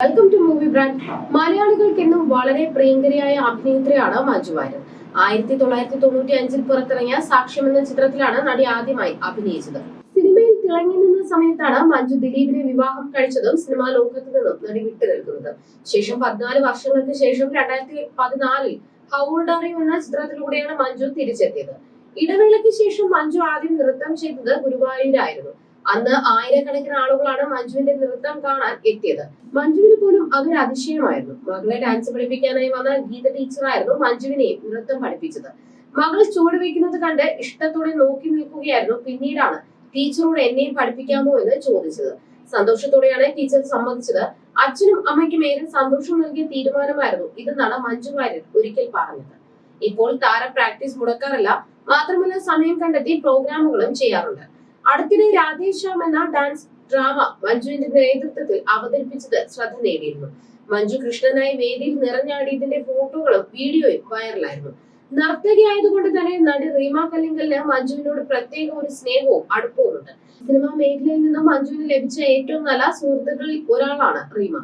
Welcome to movie brand മലയാളികൾക്കെന്നും വളരെ പ്രിയങ്കരിയായ അഭിനേത്രിയാണ് മഞ്ജു വാര്യർ. ആയിരത്തി തൊള്ളായിരത്തി തൊണ്ണൂറ്റി അഞ്ചിൽ പുറത്തിറങ്ങിയ സാക്ഷ്യം എന്ന ചിത്രത്തിലാണ് നടി ആദ്യമായി അഭിനയിച്ചത്. സിനിമയിൽ തിളങ്ങി നിന്ന സമയത്താണ് മഞ്ജു ദിലീപിനെ വിവാഹം കഴിച്ചതും സിനിമാ ലോകത്ത് നിന്നും നടി വിട്ടുനിൽക്കുന്നത് ശേഷം പതിനാല് വർഷങ്ങൾക്ക് ശേഷം രണ്ടായിരത്തി പതിനാലിൽ ഹൗൾഡറി എന്ന ചിത്രത്തിലൂടെയാണ് മഞ്ജു തിരിച്ചെത്തിയത്. ഇടവേളയ്ക്ക് ശേഷം മഞ്ജു ആദ്യം നൃത്തം ചെയ്തത് ഗുരുവായൂരായിരുന്നു. അന്ന് ആയിരക്കണക്കിന് ആളുകളാണ് മഞ്ജുവിന്റെ നൃത്തം കാണാൻ എത്തിയത്. മഞ്ജുവിന് പോലും അതൊരു അതിശയമായിരുന്നു. മകളെ ഡാൻസ് പഠിപ്പിക്കാനായി വന്ന ഗീത ടീച്ചറായിരുന്നു മഞ്ജുവിനെയും നൃത്തം പഠിപ്പിച്ചത്. മകൾ ചുവട് വയ്ക്കുന്നത് കണ്ട് ഇഷ്ടത്തോടെ നോക്കി നിൽക്കുകയായിരുന്നു പിന്നീടാണ് ടീച്ചറോട് എന്നെയും പഠിപ്പിക്കാമോ എന്ന് ചോദിച്ചത്. സന്തോഷത്തോടെയാണ് ടീച്ചർ സമ്മതിച്ചത്. അച്ഛനും അമ്മയ്ക്കും ഏറെ സന്തോഷം നൽകിയ തീരുമാനമായിരുന്നു ഇതെന്നാണ് മഞ്ജു വാര്യർ ഒരിക്കൽ പറഞ്ഞത്. ഇപ്പോൾ താര പ്രാക്ടീസ് മുടക്കാറില്ല. മാത്രമല്ല സമയം കണ്ടെത്തി പ്രോഗ്രാമുകളും ചെയ്യാറുണ്ട്. അടുത്തിടെ രാധേശ്യാം എന്ന ഡാൻസ് ഡ്രാമ മഞ്ജുവിന്റെ നേതൃത്വത്തിൽ അവതരിപ്പിച്ചത് ശ്രദ്ധ നേടിയിരുന്നു. മഞ്ജു കൃഷ്ണനായി വേദിയിൽ നിറഞ്ഞാടിയതിന്റെ ഫോട്ടോകളും വീഡിയോയും വൈറലായിരുന്നു. നർത്തകി ആയതുകൊണ്ട് തന്നെ നടി റീമ കല്ലിങ്കലിന് മഞ്ജുവിനോട് പ്രത്യേക ഒരു സ്നേഹവും അടുപ്പവും ഉണ്ട്. സിനിമാ മേഖലയിൽ നിന്നും മഞ്ജുവിന് ലഭിച്ച ഏറ്റവും നല്ല സുഹൃത്തുക്കളിൽ ഒരാളാണ് റീമ.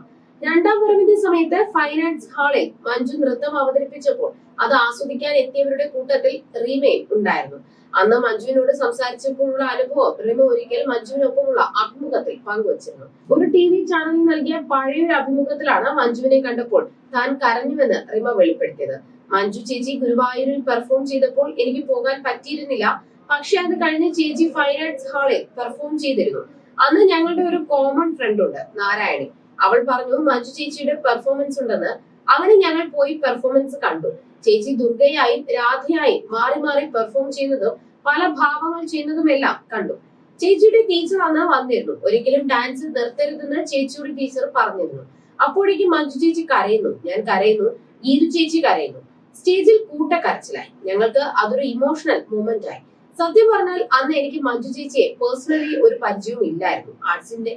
രണ്ടാം വരവിന്റെ സമയത്ത് ഫൈൻ ആർട്സ് ഹാളിൽ മഞ്ജു നൃത്തം അവതരിപ്പിച്ചപ്പോൾ അത് ആസ്വദിക്കാൻ എത്തിയവരുടെ കൂട്ടത്തിൽ റീമയും ഉണ്ടായിരുന്നു. അന്ന് മഞ്ജുവിനോട് സംസാരിച്ചപ്പോഴുള്ള അനുഭവം റിമ ഒരിക്കൽ മഞ്ജുവിനൊപ്പമുള്ള അഭിമുഖത്തിൽ പങ്കുവച്ചിരുന്നു. ഒരു ടി വി ചാനലിൽ നൽകിയ പഴയൊരു അഭിമുഖത്തിലാണ് മഞ്ജുവിനെ കണ്ടപ്പോൾ താൻ കരഞ്ഞുവെന്ന് റിമ വെളിപ്പെടുത്തിയത്. മഞ്ജു ചേച്ചി ഗുരുവായൂരിൽ പെർഫോം ചെയ്തപ്പോൾ എനിക്ക് പോകാൻ പറ്റിയിരുന്നില്ല. പക്ഷെ അത് കഴിഞ്ഞ് ചേച്ചി ഫൈൻ ആർട്സ് ഹാളിൽ പെർഫോം ചെയ്തിരുന്നു. അന്ന് ഞങ്ങളുടെ ഒരു കോമൺ ഫ്രണ്ട് ഉണ്ട് നാരായണി. അവൾ പറഞ്ഞു മഞ്ജു ചേച്ചിയുടെ പെർഫോമൻസ് ഉണ്ടെന്ന് അങ്ങനെ ഞങ്ങൾ പോയി പെർഫോമൻസ് കണ്ടു. ചേച്ചി ദുർഗയായും രാധയായും മാറി മാറി പെർഫോം ചെയ്യുന്നതും പല ഭാവങ്ങൾ ചെയ്യുന്നതുമെല്ലാം കണ്ടു. ചേച്ചിയുടെ ടീച്ചർ അന്ന് വന്നിരുന്നു. ഒരിക്കലും ഡാൻസ് നിർത്തരുതെന്ന് ചേച്ചിയുടെ ടീച്ചർ പറഞ്ഞിരുന്നു. അപ്പോഴേക്കും മഞ്ജു ചേച്ചി കരയുന്നു. ഞാൻ കരയുന്നു. ഗീതു ചേച്ചി കരയുന്നു. സ്റ്റേജിൽ കൂട്ടക്കരച്ചിലായി. ഞങ്ങൾക്ക് അതൊരു ഇമോഷണൽ മൂമെന്റ് ആയി. സത്യം പറഞ്ഞാൽ അന്ന് എനിക്ക് മഞ്ജു ചേച്ചിയെ പേഴ്സണലി ഒരു പരിചയവും ഇല്ലായിരുന്നു. ആർട്സിന്റെ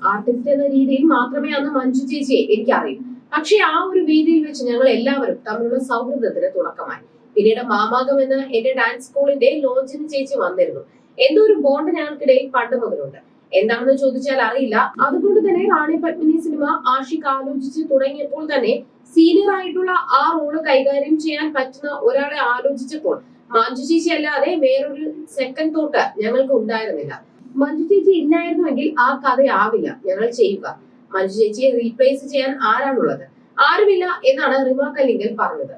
ആർട്ടിസ്റ്റ് എന്ന രീതിയിൽ മാത്രമേ അന്ന് മഞ്ജു ചേച്ചിയെ എനിക്ക് അറിയൂ പക്ഷെ ആ ഒരു വേദിയിൽ വെച്ച് ഞങ്ങൾ എല്ലാവരും തമ്മിലുള്ള സൗഹൃദത്തിന് തുടക്കമായി. പിന്നീട് മാമാകം എന്ന എന്റെ ഡാൻസ് സ്കൂളിന്റെ ലോഞ്ചിന് ചേച്ചി വന്നിരുന്നു. എന്തോ ഒരു ബോണ്ട് ഞങ്ങൾക്കിടയിൽ പണ്ട് മുതലുണ്ട്. എന്താണെന്ന് ചോദിച്ചാൽ അറിയില്ല. അതുകൊണ്ട് തന്നെ റാണി പത്മിനി സിനിമ ആഷിഖ് ആലോചിച്ച് തുടങ്ങിയപ്പോൾ തന്നെ സീനിയർ ആയിട്ടുള്ള ആ റോൾ കൈകാര്യം ചെയ്യാൻ പറ്റുന്ന ഒരാളെ ആലോചിച്ചപ്പോൾ മഞ്ജു ചേച്ചി അല്ലാതെ വേറൊരു സെക്കൻഡ് തോട്ട് ഞങ്ങൾക്ക് ഉണ്ടായിരുന്നില്ല. മഞ്ജു ചേച്ചി ഇല്ലായിരുന്നുവെങ്കിൽ ആ കഥയാവില്ല ഞങ്ങൾ ചെയ്യുക. മഞ്ജു ചേച്ചിയെ റീപ്ലേസ് ചെയ്യാൻ ആരാണുള്ളത്? ആരുമില്ല എന്നാണ് റിമാ കല്ലിങ്കൽ പറഞ്ഞത്.